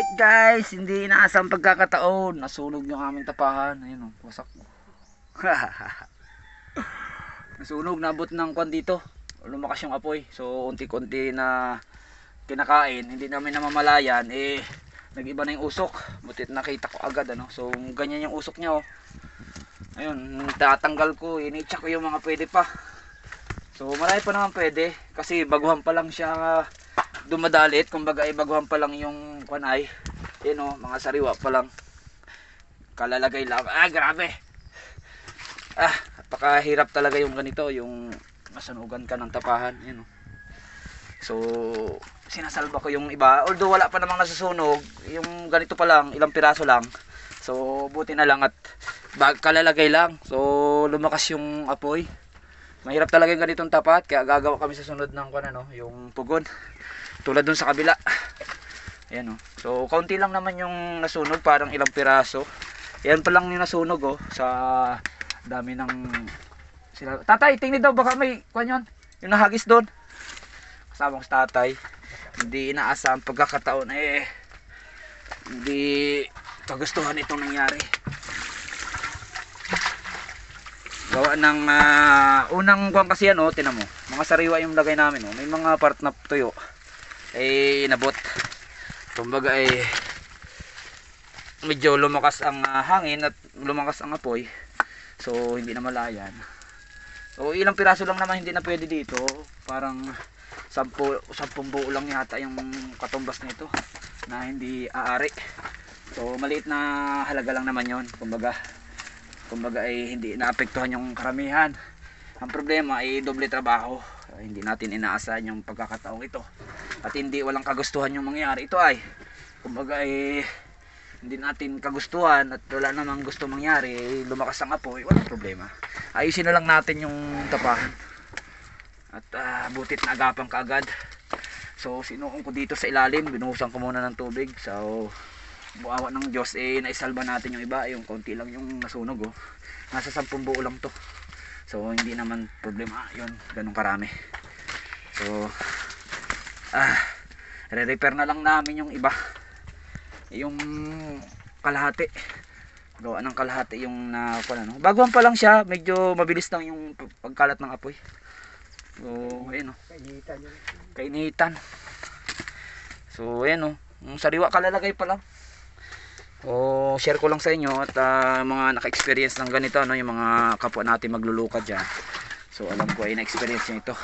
Alright guys, hindi inaasang pagkakataon. Nasunog yung aming tapahan. Ayun oh, wasak. Nasunog, nabot ng kwan dito. Lumakas yung apoy. So, unti-unti na kinakain. Hindi namin namamalayan. Eh, nag-iba na yung usok. Butit nakita ko agad. ano So, ganyan yung usok niya oh. Ayun, tatanggal ko. Ini-check ko yung mga pwede pa. So, marami pa naman pwede. Kasi baguhan pa lang siya dumadalit. Kumbaga, ay baguhan pa lang yung kwan ay. Yan oh, mga sariwa pa lang. Kalalagay lang. Ah, grabe. Ah, napakahirap talaga yung ganito. Yung masunugan ka ng tapahan. Yan oh. So, sinasalba ko yung iba. Although wala pa namang nasusunog. Yung ganito pa lang, ilang piraso lang. So, buti na lang at bag kalalagay lang. So, lumakas yung apoy. Mahirap talaga yung ganitong tapat. Kaya gagawa kami sa sunod ng kung ano, yung pugon. Tulad dun sa kabila. Ayan o. So, kaunti lang naman yung nasunog. Parang ilang piraso. Yan pa lang yung nasunog oh. Sa dami ng... Sila... Tatay, tingnan daw. Baka may... Kwan yun. Yung nahagis doon. Kasama ko sa tatay. Hindi inaasa ang pagkakataon. Eh, hindi kagustuhan itong nangyari. Gawa ng ah, unang kuwan kasi yan oh, tinan mo. Mga sariwa yung lagay namin oh. May mga part na tuyo. Eh nabot. Kumbaga eh medyo lumakas ang ah, hangin at lumakas ang apoy. So hindi na malayan. So ilang piraso lang naman hindi na pwede dito. Parang sampu, sampung buo lang yata yung katumbas nito na hindi aari. So maliit na halaga lang naman yon Kumbaga kumbaga ay hindi naapektuhan yung karamihan ang problema ay doble trabaho Ay, hindi natin inaasahan yung pagkakataong ito. At hindi walang kagustuhan yung mangyari. Ito ay kumbaga ay hindi natin kagustuhan at wala namang gusto mangyari eh, lumakas ang apoy walang problema. Ayusin na lang natin yung tapahan. At ah, butit na agapang kaagad. So sinuong ko dito sa ilalim binuhusan ko muna ng tubig. So buawa ng Diyos eh naisalba natin yung iba yung konti lang yung nasunog oh. Nasa 10 buo lang to so hindi naman problema. Yun ganun karami. So ah re-repair na lang namin yung iba. Yung kalahati. Gawa ng kalahati yung na ano. baguhan pa lang siya. Medyo mabilis lang yung pagkalat ng apoy. So ayun oh Kainitan kainitan. So ayan oh yung sariwa kalalagay pa lang o share ko lang sa inyo at ah, mga naka-experience ng ganito ano yung mga kapwa natin maglulukad diyan so alam ko ay na-experience nyo ito.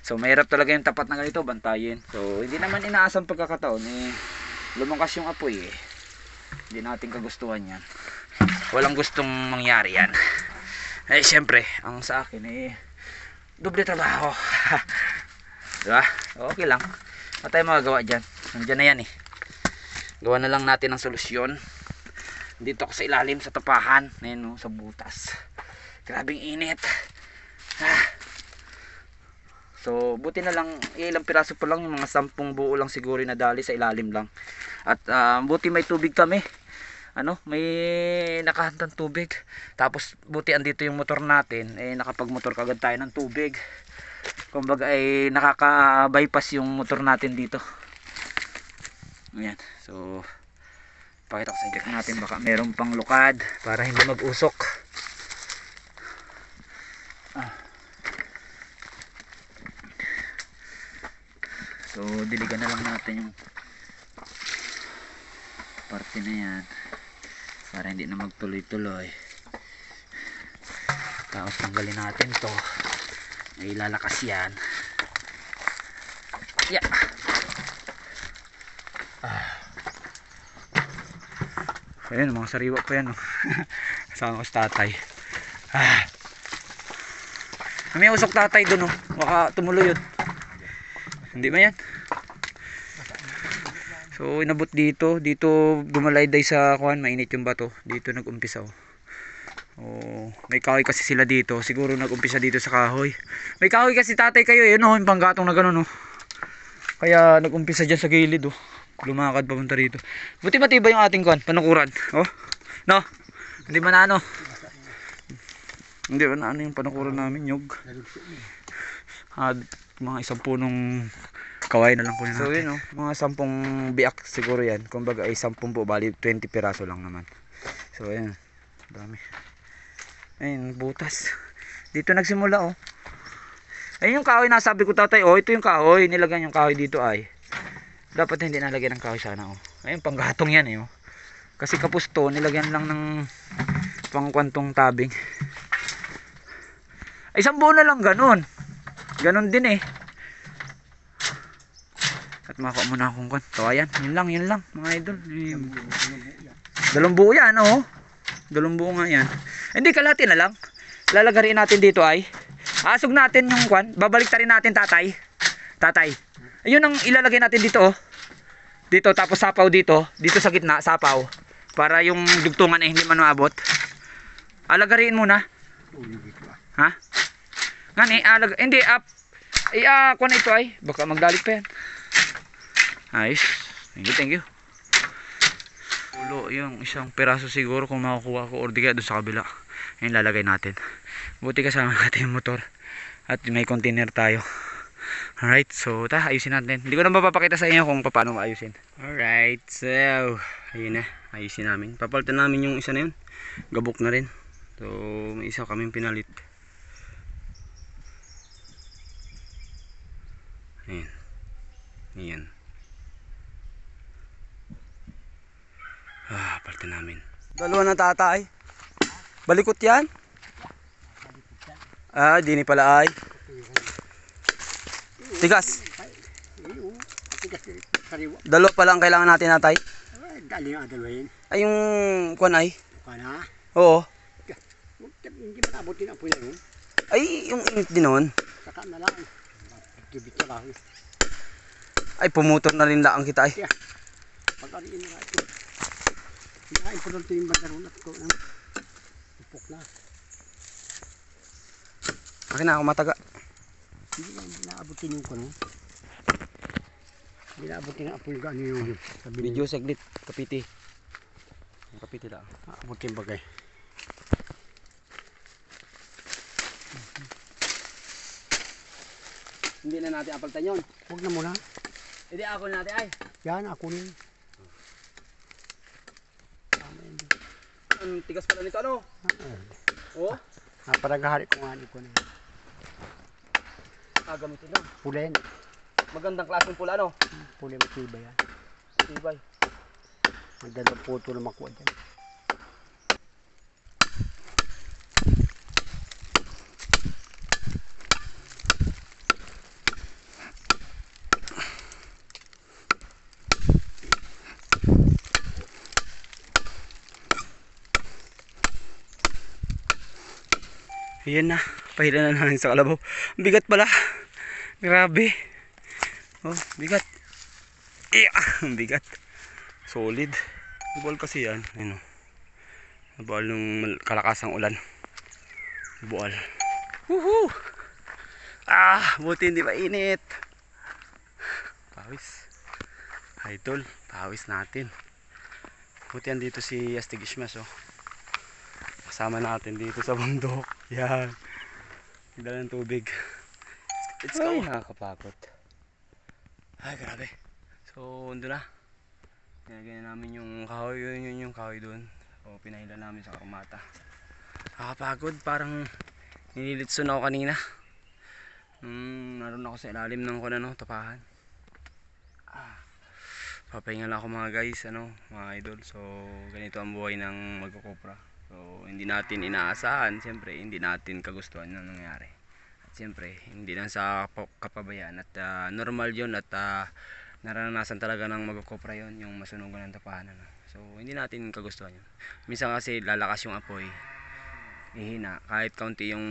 So mahirap talaga yung tapat na ganito bantayin. So hindi naman inaasang pagkakataon eh lumakas yung apoy eh. Hindi natin kagustuhan yan. Walang gustong mangyari yan. Eh syempre ang sa akin eh doble trabaho. Diba? Okay lang. Ano tayo magagawa dyan? Nandyan na yan eh. Gawa na lang natin ang solusyon dito ako sa ilalim sa tapahan. Ayun oh, sa butas. Grabing init. Ah. so buti na lang ilang piraso pa lang yung mga sampung buo lang siguro na dali sa ilalim lang. At ah, buti may tubig kami. Ano may nakahantang tubig. Tapos buti andito yung motor natin. Eh nakapag motor kagad tayo ng tubig. Kumbaga ay nakaka bypass yung motor natin dito. Ayan so pakita ko sa inyo natin baka meron pang lukad para hindi mag-usok. Ah. so diligan na lang natin yung parte na yan para hindi na magtuloy-tuloy. Tapos tanggalin natin to. May lalakas yan. Yeah Ayan, mga sariwa pa yan. Oh. Kasama ko sa tatay. Ah. May usok tatay doon. Oh. Baka tumuloy yun. Hindi ba yan? So, inabot dito. Dito dumalayday sa kuhan. Mainit yung bato. Dito nag-umpisa. Oh. Oh, may kahoy kasi sila dito. Siguro nag-umpisa dito sa kahoy. May kahoy kasi tatay kayo. Yun oh, yung panggatong na gano'n. Oh. Kaya nag-umpisa dyan sa gilid. Oh lumakad papunta rito. Buti matibay yung ating kuan, panukuran. Oh. No. Hindi ba na ano? Hindi ba na ano yung panukuran namin, mo. Ah, mga isang punong Kaway na lang po natin. So yun oh, mga sampung biak siguro yan. Kumbaga ay sampung po, bali 20 piraso lang naman. So ayun, dami. Ayun, butas. Dito nagsimula oh. Ayun yung kahoy nasabi ko tatay, oh ito yung kahoy, nilagyan yung kahoy dito ay. Dapat hindi nalagyan ng kahoy sana oh. Ayun, panggatong yan eh oh. Kasi kapus to, nilagyan lang ng pangkwantong tabing. Ay, isang buo na lang ganun. Ganun din eh. At makakuha muna akong kwan. Tawayan. Yun lang, yun lang. Mga idol. Dalawang buo yan, oh. Dalawang buo nga yan. Hindi, kalahati na lang. Lalagarin natin dito ay. Asog natin yung kwan. Babalik rin natin, tatay. Tatay. Ayun ang ilalagay natin dito, oh. Dito, tapos sapaw dito. Dito sa gitna, sapaw. Para yung dugtungan ay hindi man maabot. Alagarin muna. Ha? Ngani, alag hindi up. Ay, ah, kuha na ito ay. Baka magdalit pa yan. Ayos. Thank you, thank you. Ulo, yung isang peraso siguro kung makukuha ko or di kaya doon sa kabila. Yan lalagay natin. Buti kasama natin yung motor. At may container tayo. Alright, so ta, ayusin natin. Hindi ko na mapapakita sa inyo kung paano maayusin. Alright, so, ayun na. Ayusin namin. Papalitan namin yung isa na yun. Gabok na rin. So, may isa kaming pinalit. Ayan. Ayan. Ah, palitan namin. Dalawa na tatay. Balikot yan? Ah, di ni pala ay. Tigas. Dalawa pala ang kailangan natin natay. Galing ang dalawain. Ay yung kuan ay. Kana. Oo. Hindi ba nabutin ang puya yun? Ay yung init din noon. Saka na lang. Tubig sa kahoy. Ay pumutor na rin laang kita ay. Pag-ariin na ito. Hindi ka importante yung bandaron at ko. Ang upok na. Akin na ako mataga. Hindi na naabutin yung kuno. Hindi naabutin ang apoy gano yung sabi Video saglit. Kapiti. Kapiti lang. Naabutin bagay. Hindi na natin apaltan yun. Huwag na muna. Hindi ako na natin ay. Yan, ako rin. Ang tigas pala nito ano? Oh, Ah, parang gahari ko nga ko na. Ah, gamitin lang. Pulen. Magandang klaseng pula ano? Pulen matiba yan. Tibay. Magandang puto na makuha dyan. Ayan na. Pahila na namin sa kalabaw. Ang bigat pala. Grabe. Oh, bigat. Ang bigat. Solid. Buwal kasi yan. Ayun oh. Buwal ng kalakasang ulan. Buwal. Woohoo! Ah, buti hindi ba init. Pawis. Idol, pawis natin. Buti andito si Astig Ishmas oh. Kasama natin dito sa bundok. Yan. Dala ng tubig. Let's go. Ay, nakakapagod. Ay, grabe. So, ando na. Ginagaya namin yung kahoy. Yun, yun yung kahoy doon. So, pinahila namin sa karmata. Nakakapagod. Parang nililitson ako kanina. Hmm, naroon ako sa ilalim ng kuna, no, tapahan. Ah. Papahinga lang ako mga guys, ano, mga idol. So, ganito ang buhay ng magkukopra. So, hindi natin inaasahan. Siyempre, hindi natin kagustuhan na nangyari. Siyempre, hindi lang sa kapabayaan. At ah, normal yun at ah, naranasan talaga ng magkukopra yun, yung masunugan ng tapahan. Ano. So, hindi natin kagustuhan yun. Minsan kasi lalakas yung apoy. Ihina. Kahit kaunti yung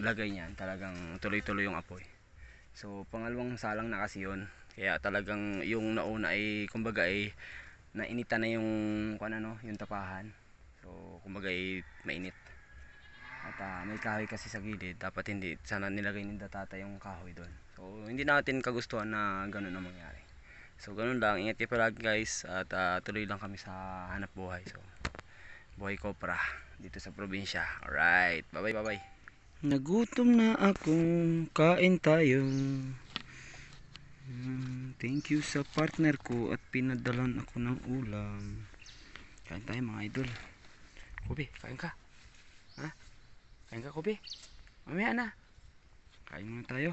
lagay niyan, talagang tuloy-tuloy yung apoy. So, pangalawang salang na kasi yun. Kaya talagang yung nauna ay, kumbaga ay, nainita na yung, kung ano, yung tapahan. So, kumbaga ay mainit. At ah, may kahoy kasi sa gilid, dapat hindi, sana nilagay ni tatay yung kahoy doon. So, hindi natin kagustuhan na ganun ang mangyari. So, ganun lang. Ingat kayo palagi guys. At ah, tuloy lang kami sa hanap buhay. So, buhay kopra dito sa probinsya. Alright. Bye-bye, bye-bye. Nagutom na ako, kain tayo. Mm, thank you sa partner ko at pinadalan ako ng ulam. Kain tayo mga idol. Kobe, kain ka. Kain ka, Kobe. Mamaya na. Kain muna tayo.